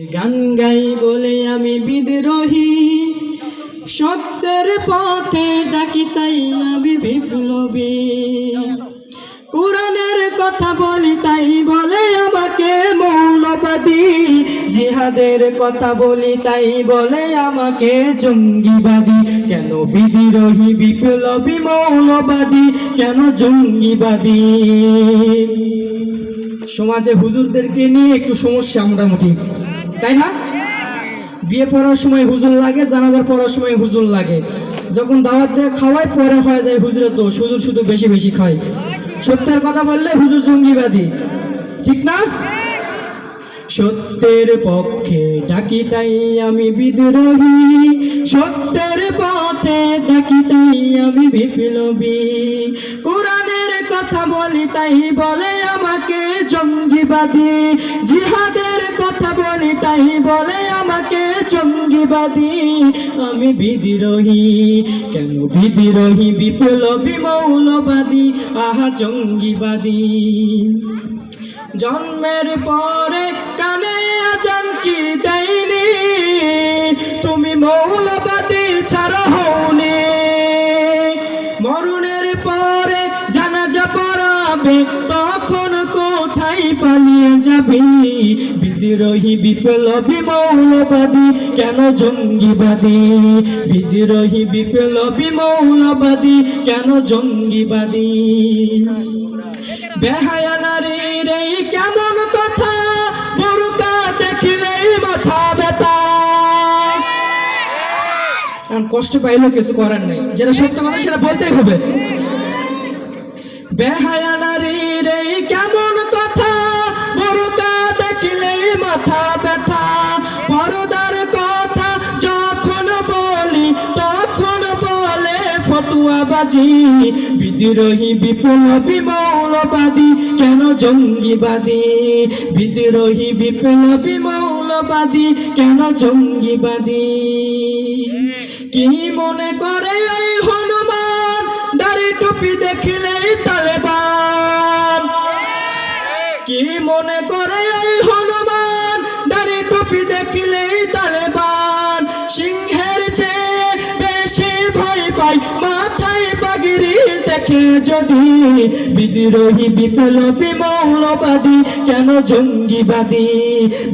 গান গাই বলে আমি বিদ্রোহী। সত্যের পথে ডাকি তাই আমি বিপ্লবী। কোরআনের কথা বলি তাই বলে আমাকে মৌলবাদী। জিহাদের কথা বলি তাই বলে আমাকে জঙ্গিবাদী। কেন বিদ্রোহী, বিপ্লবী, মৌলবাদী? কেন জঙ্গিবাদী? সমাজে হুজুরদেরকে নিয়ে একটু সমস্যা মোটামুটি। তাই না? বিয়ে পড়ার সময় হুজুর লাগে, জানাজার পড়ার সময় হুজুর লাগে। যখন দাওয়াত দিয়ে, খাওয়ায়, পরে হয়ে যায় হুজুরের দোষ। হুজুর শুধু বেশি বেশি খায়। সত্যের কথা বললে হুজুর জঙ্গিবাদী। ঠিক না? সত্যের পক্ষে ডাকি তাই আমি বিদ্রোহী। সত্যের পথে ডাকি তাই আমি বিপ্লবী। কোরআনের কথা বলি তাই বলে আমাকে জঙ্গিবাদী। জিহাদের কথা বলি তাই বলে আমাকে জঙ্গিবাদী আমি বিদ্রোহী। কেন বিদ্রোহী, বিপ্লবী, মৌলবাদী? আহা জঙ্গিবাদী জন্মের পরে কানে আজান কি দেয়নি? তুমি মৌলবাদী ছাড়া হওনি। মরণের পরে জানাজা পড়াবে, তখন কোথায় পালিয়ে যাবি? বিদ্রোহী বিপ্লবী মৌলবাদী, কেন জঙ্গিবাদী? বিদ্রোহী বিপ্লবী মৌলবাদী, কেন জঙ্গিবাদী? বেহায়া কেমন কথা মাথা ব্যথা। কষ্ট পাইলেও কিছু করার নেই। যেটা সত্য কথা সেটা বলতেই হবে। বেহায়া কেমন ফতুয়াবাজি বিদ্রোহী বিপ্লবী মৌলবাদী কেন জঙ্গিবাদী? বিদ্রোহী বিপ্লবী মৌলবাদী কেন জঙ্গিবাদী? কি মনে করে এই হনুমান? দাড়ি টুপি দেখিলেই তালেবান। কি মনে করে এই হনুমান? দাড়ি টুপি দেখিলেই তালেবান। সিংহের চেয়ে বেশি ভয় পাই পাগিরি দেখে যদি বিদ্রোহী বিপ্লবী মৌলবাদী, কেন জঙ্গিবাদী?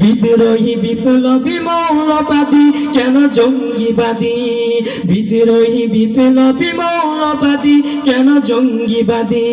বিদ্রোহী বিপ্লবী মৌলবাদী, কেন জঙ্গিবাদী? বিদ্রোহী বিপ্লবী মৌলবাদী, কেন জঙ্গিবাদী?